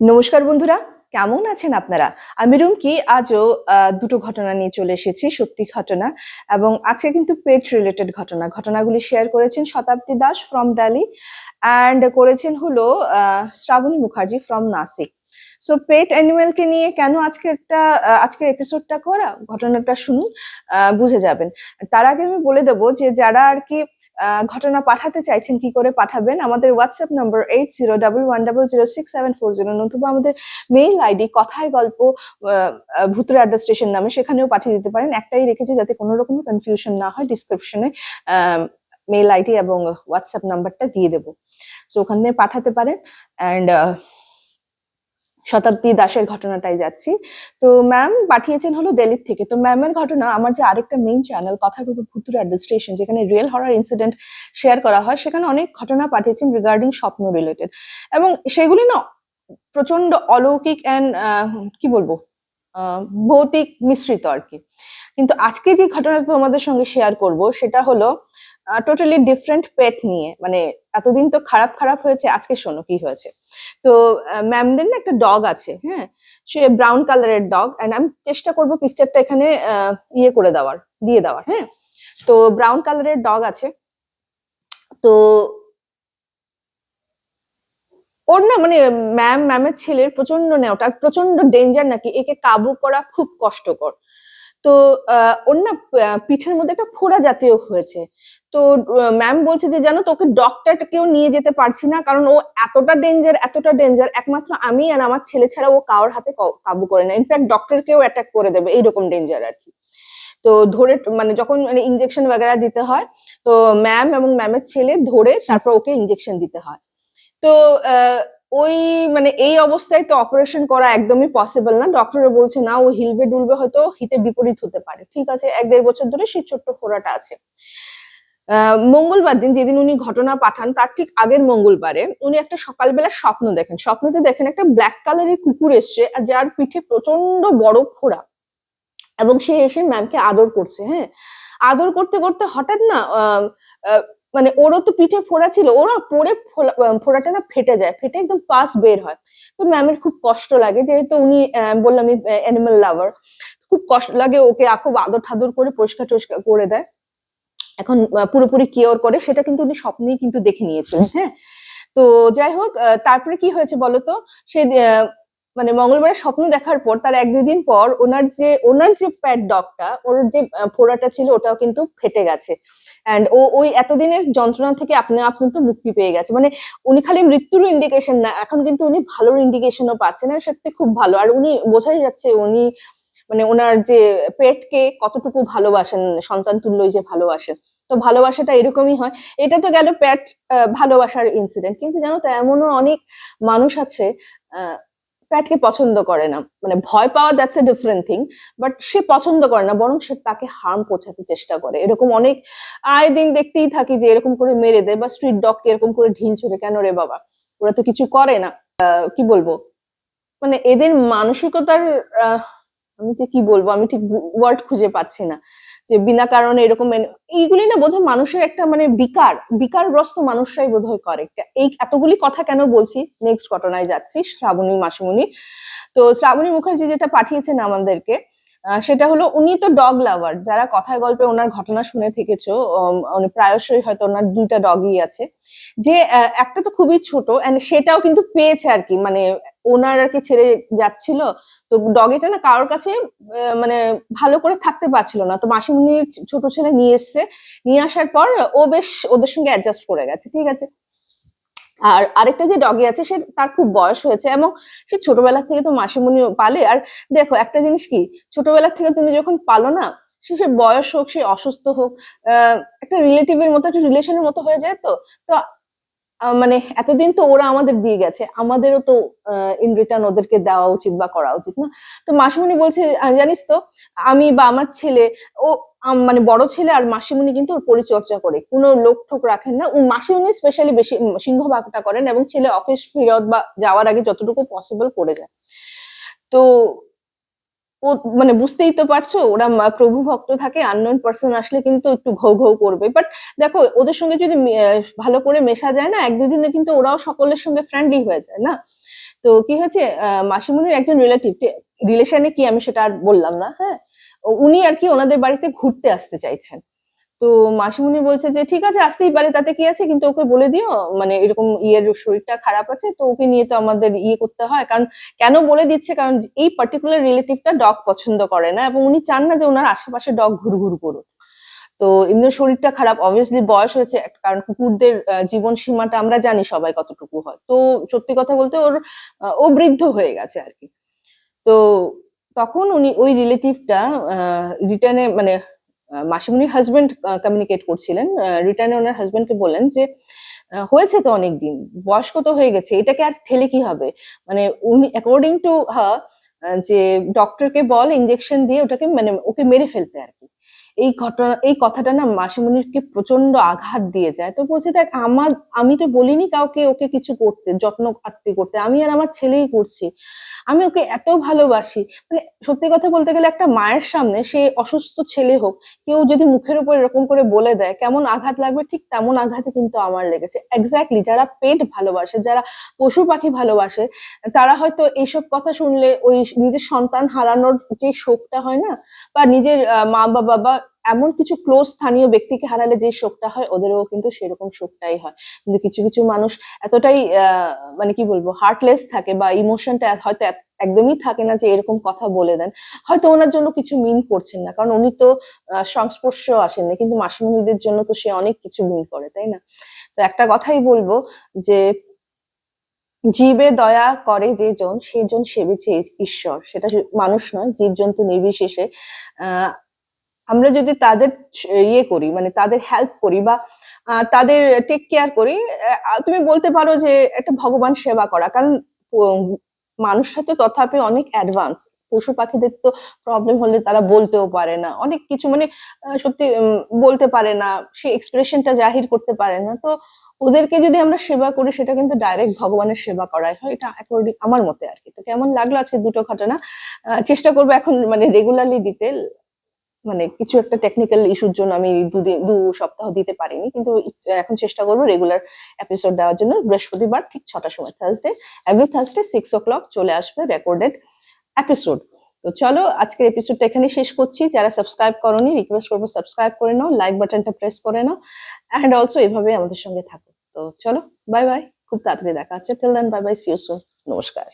নমস্কার বন্ধুরা, কেমন আছেন আপনারা? আমি রুমকি, আজও দুটো ঘটনা নিয়ে চলে এসেছি, সত্যি ঘটনা এবং আজকে কিন্তু পেট রিলেটেড ঘটনা। ঘটনাগুলি শেয়ার করেছেন শতাব্দী দাস ফ্রম দ্যালি অ্যান্ড করেছেন হলো Shrabani Mukherjee from Nashik so pet অ্যানিমেলকে নিয়ে কেন আজকে একটা আজকের এপিসোডটা করা? ঘটনাটা শুনুন বুঝে যাবেন। তার আগে আমি বলে দেবো যে, যারা আর কি ঘটনা পাঠাতে চাইছেন, কি করে পাঠাবেন, আমাদের WhatsApp number eight zero double one double zero six seven four zero নতুবা আমাদের মেইল আইডি কথায় গল্প ভুতুরে আড্ডা স্টেশন নামে সেখানেও পাঠিয়ে দিতে পারেন। একটাই রেখেছি যাতে কোনো রকম কনফিউশন না হয় ডিসক্রিপশনে মেইল আইডি এবং হোয়াটসঅ্যাপ নাম্বারটা দিয়ে দেবো। সো ওখানে পাঠাতে পারেন। অ্যান্ড শতাব্দী দাসের ঘটনাটাই যাচ্ছি। তো ম্যাম পাঠিয়েছেন হলো দিল্লির থেকে। তো ম্যামের ঘটনা, আমার যে আরেকটা মেইন চ্যানেল কথা বলব ভুতুরে অ্যাডমিনিস্ট্রেশন যেখানে রিয়েল হরার ইনসিডেন্ট শেয়ার করা হয়, সেখানে অনেক ঘটনা পাঠিয়েছেন রিগার্ডিং স্বপ্ন রিলেটেড এবং সেগুলি না প্রচণ্ড অলৌকিক অ্যান্ড কি বলব ভৌতিক মিশ্রিত আর কি। কিন্তু আজকে যে ঘটনাটা তোমাদের সঙ্গে শেয়ার করব, সেটা হলো টোটালি ডিফারেন্ট পেট নিয়ে। মানে এতদিন তো খারাপ খারাপ হয়েছে, আজকে শোনো কি হয়েছে। তো ম্যামদের না একটা ডগ আছে হ্যাঁ? সে ব্রাউন কালারের ডগ অ্যান্ড আমি চেষ্টা করব পিকচারটা এখানে ইয়ে করে দেওয়ার, দিয়ে দেওয়ার হ্যাঁ? তো ব্রাউন কালারের ডগ আছে। তো, ওর না মানে ম্যাম ম্যামের ছেলের প্রচণ্ড নেওয়াটা প্রচণ্ড ডেঞ্জার নাকি, একে কাবু করা খুব কষ্টকর। তো আহ, ওর না আহ, পিঠের মধ্যে একটা ফোড়া জাতীয় হয়েছে তো ম্যাম বলছে যে জানো তোকে ডক্টরকেও নিয়ে যেতে পারছি না কারণ ও এতটা ডেঞ্জার এতটা ডেঞ্জার একমাত্র আমি আর আমার ছেলে ছাড়া ও কারোর হাতে ক- কাবু করে না ইনফ্যাক্ট ডক্টরকেও অ্যাটাক করে দেবে এইরকম ডেঞ্জার আর কি তো ধরে মানে যখন মানে ইঞ্জেকশন वगैरह দিতে হয় তো ম্যাম এবং ম্যামের ছেলে ধরে তারপর ওকে ইঞ্জেকশন দিতে হয় তো আহ, ওই মানে এই অবস্থায় তো অপারেশন করা একদমই পসিবল না। ডক্টর বলছে, না, ও হিলবে ডুলবে হয়তো হিতে বিপরীত হতে পারে। ঠিক আছে, এক দেড় বছর ধরে সেই ছোট্ট ফোড়াটা আছে। মঙ্গলবার দিন যেদিন উনি ঘটনা পাঠান, তার ঠিক আগের মঙ্গলবারে উনি একটা সকালবেলা স্বপ্ন দেখেন। স্বপ্নতে দেখেন একটা ব্ল্যাক কালারের কুকুর এসছে যার পিঠে প্রচণ্ড বড় ফোড়া। এবং সে এসে ম্যামকে আদর করছে হ্যাঁ? আদর করতে করতে হঠাৎ না মানে ওরও তো পিঠে ফোড়া ছিল, ওরা পরে ফোড়াটা না ফেটে যায়, ফেটে একদম পাস বের হয়। তো ম্যামের খুব কষ্ট লাগে, যেহেতু উনি বললাম অ্যানিমাল লাভার খুব কষ্ট লাগে ওকে খুব আদর ঠাদর করে পরিষ্কার টরিষ্কার করে দেয়। এখন পুরোপুরি কেয়ার করে, সেটা কিন্তু উনি স্বপ্নেই কিন্তু দেখে নিয়েছিলেন হ্যাঁ? তো যাই হোক তারপরে কি হয়েছে বলতো? সে মানে মঙ্গলবারে স্বপ্ন দেখার পর, তার এক দুদিন পর ওনার যে ওনার যে প্যাট ডগটা ওর যে ফোড়াটা ছিল, ওটাও কিন্তু ফেটে গেছে। অ্যান্ড ও, ওই এতদিনের যন্ত্রণা থেকে আপনি আপনি কিন্তু মুক্তি পেয়ে গেছে। মানে উনি খালি মৃত্যুর ইন্ডিকেশন না, এখন কিন্তু উনি ভালোর ইন্ডিকেশনও পাচ্ছেন। আর সত্যি খুব ভালো। আর উনি বোঝাই যাচ্ছে উনি মানে ওনার যে পেটকে কতটুকু ভালোবাসেন, সন্তান তুল্যই যে ভালোবাসেন তো ভালোবাসাটা এরকমই হয়। এটা তো গেল প্যাট ভালোবাসার ইনসিডেন্ট কিন্তু জানো তো, এমনও অনেক মানুষ আছে প্যাটকে পছন্দ করে না। মানে ভয় পাওয়া that's a different thing but সে পছন্দ করে না, বরং সে তাকে হার্ম পৌঁছাতে চেষ্টা করে। এরকম অনেক আয় দিন দেখতেই থাকি যে এরকম করে মেরে দেয় বা স্ট্রিট ডগকে এরকম করে ঢিল ছুড়ে, কেন রে বাবা? ওরা তো কিছু করে না। কি বলব? মানে এদের মানসিকতার আমি যে কি বলব? আমি ঠিক ওয়ার্ড খুঁজে পাচ্ছি না। যে বিনা কারণে এরকম এইগুলি না বোধহয় মানুষের একটা মানে বিকার, বিকারগ্রস্ত মানুষরাই বোধহয় করে। এই এতগুলি কথা কেন বলছি? নেক্সট ঘটনায় যাচ্ছি, শ্রাবণী মাসিমণি। তো শ্রাবণী মুখার্জি যেটা পাঠিয়েছেন আমাদেরকে সেটা হলো উনি তো ডগ লাভার যারা কথায় গল্পে ওনার ঘটনা শুনে থেকেছো প্রায়শই হয়তো ওনার দুইটা ডগই আছে। যে একটা তো খুবই ছোট এন্ড সেটাও কিন্তু পেয়েছে আর কি মানে ওনার আর কি ছেড়ে যাচ্ছিল, তো ডগিটা না কারোর কাছে মানে ভালো করে থাকতে পারছিল না। তো মাসিমণির ছোট ছেলে নিয়ে এসছে, নিয়ে আসার পর ও বেশ ওদের সঙ্গে অ্যাডজাস্ট করে গেছে, ঠিক আছে? আর আরেকটা যে ডগি আছে, সে তার খুব বয়স হয়েছে এবং সে ছোটবেলা থেকে তো মাসিমণি পালে। আর দেখো, একটা জিনিস কি? ছোটবেলা থেকে তুমি যখন পালো না, সে সে বয়স হোক, সে অসুস্থ হোক একটা রিলেটিভের মতো, একটা রিলেশনের মতো হয়ে যায় তো। তো মানে এতদিন তো ওরা আমাদের দিয়ে গেছে, আমাদেরও তো ইন রিটার্ন ওদেরকে দেওয়া উচিত বা করা উচিত না। তো মাসিমণি বলছে জানিস তো, আমি বা আমার ছেলে, ও মানে বড় ছেলে আর মাসিমণি কিন্তু ওর পরিচর্যা করে, কোনো লোক ঠোক রাখেন না। ও মাসিমণি স্পেশালি বেশি সিংহভাগটা করেন এবং ছেলে অফিস ফিরত বা যাওয়ার আগে যতটুকু পসিবল করে যায়। তো ও মানে বুঝতেই তো পারছ ওরা প্রভু ভক্ত থাকে আননোন পার্সন আসলে কিন্তু একটু ঘৌ ঘৌ করবে। বাট দেখো ওদের সঙ্গে যদি ভালো করে মেশা যায় না এক দুদিনে কিন্তু ওরাও সকলের সঙ্গে ফ্রেন্ডলি হয়ে যায় না। তো কি হয়েছে আহ, মাসিমণির একজন রিলেটিভ রিলেশনে কি আমি সেটা আর বললাম না হ্যাঁ? উনি আর কি ওনাদের বাড়িতে ঘুরতে আসতে চাইছেন। তো মাসিমণি বলছে যে, ঠিক আছে, আসতেই পারে, তাতে কি আছে? কিন্তু ওকে বলে দিও মানে এরকম ইয়ের শরীরটা খারাপ আছে, তো ওকে নিয়ে তো আমাদের ইয়ে করতে হয়। কারণ কেন বলে দিচ্ছে? কারণ এই পার্টিকুলার রিলেটিভটা ডগ পছন্দ করে না এবং উনি চান না যে ওনার আশেপাশে ডগ ঘুরঘুর করুক। তো এমনি শরীরটা খারাপ অবভিয়াসলি বয়স হয়েছে কারণ কুকুরদের জীবন সীমাটা আমরা জানি সবাই কতটুকু হয়। তো সত্যি কথা বলতে ওর ও বৃদ্ধ হয়ে গেছে আর কি। তো তখন উনি ওই রিলেটিভটা রিটার্নে মানে আহ, হাজব্যান্ড কমিউনিকেট করছিলেন। রিটার্নে ওনার হাজবেন্ডকে বলেন যে হয়েছে তো অনেকদিন বয়স্ক তো হয়ে গেছে এটাকে আর ঠেলে কি হবে? মানে উনি অ্যাকর্ডিং টু হা যে ডক্টরকে বল ইঞ্জেকশন দিয়ে ওটাকে মানে ওকে মেরে ফেলতে আর কি। এই ঘটনা, এই কথাটা না মাসিমণিরকে প্রচণ্ড আঘাত দিয়ে যায়। তো বলছে, দেখ, আমার, আমি তো বলিনি কাউকে ওকে কিছু করতে, যত্ন আত্মি করতে। আমি আর আমার ছেলেই করছি। আমি ওকে এত ভালোবাসি। মানে সত্যি কথা বলতে গেলে একটা মায়ের সামনে সে অসুস্থ ছেলে হোক, কেউ যদি মুখের উপর এরকম করে বলে দেয়, কেমন আঘাত লাগবে? ঠিক তেমন আঘাতে কিন্তু আমার লেগেছে। এক্স্যাক্টলি যারা পেট ভালোবাসে, যারা পশু পাখি ভালোবাসে, তারা হয়তো এইসব কথা শুনলে ওই নিজের সন্তান হারানোর যে শোকটা হয় না, বা নিজের মা বাবা বা এমন কিছু ক্লোজ স্থানীয় ব্যক্তিকে হারালে যে শোকটা হয় ওদেরও কিন্তু সেরকম শোকটাই হয়। কিন্তু কিছু কিছু মানুষ এতটাই মানে কি বলব হার্টলেস থাকে বা ইমোশনটা হয়তো একদমই থাকে না যে এরকম কথা বলে দেন। হয়তো ওনার জন্য কিছু মিন করছেন না কারণ উনি তো আহ, সংস্পর্শেও আসেননি কিন্তু মাসিমণিদের জন্য তো সে অনেক কিছু মিন করে তাই না? তো একটা কথাই বলব যে জীবে দয়া করে যে জন সেই জন সেবেছে ঈশ্বর। সেটা মানুষ নয় জীবজন্তু নির্বিশেষে আহ আমরা যদি তাদের ইয়ে করি মানে তাদের হেল্প করি বা তাদের টেক কেয়ার করি তুমি বলতে পারো যে একটা ভগবান সেবা করা। কারণ মানুষরা তো তথাপি অনেক অ্যাডভান্স পশু পাখিদের তো প্রবলেম হলে তারা বলতেও পারে না। অনেক কিছু মানে সত্যি বলতে পারে না। সে এক্সপ্রেশনটা জাহির করতে পারে না। তো ওদেরকে যদি আমরা সেবা করি, সেটা কিন্তু ডাইরেক্ট ভগবানের সেবা করাই হয়। এটা অ্যাকর্ডিং আমার মতে আর কি। তো কেমন লাগল আজকে দুটো ঘটনা? চেষ্টা করব এখন মানে রেগুলারলি দিতে মানে কিছু একটা টেকনিক্যাল ইস্যুর জন্য আমি দুদিন, দু সপ্তাহ দিতে পারিনি। কিন্তু এখন চেষ্টা করব রেগুলার এপিসোড দেওয়ার জন্য। বৃহস্পতিবার ঠিক ছটার সময় Thursday every Thursday six o'clock চলে আসবে রেকর্ডেড এপিসোড তো চলো, আজকের এপিসোডটা এখানে শেষ করছি। যারা সাবস্ক্রাইব করনি রিকোয়েস্ট করব সাবস্ক্রাইব করে নাও লাইক বাটনটা প্রেস করে নাও। অ্যান্ড অলসো এভাবে আমাদের সঙ্গে থাকো। তো চলো বাই বাই খুব তাড়াতাড়ি দেখা হচ্ছে। Till then bye bye see you soon নমস্কার।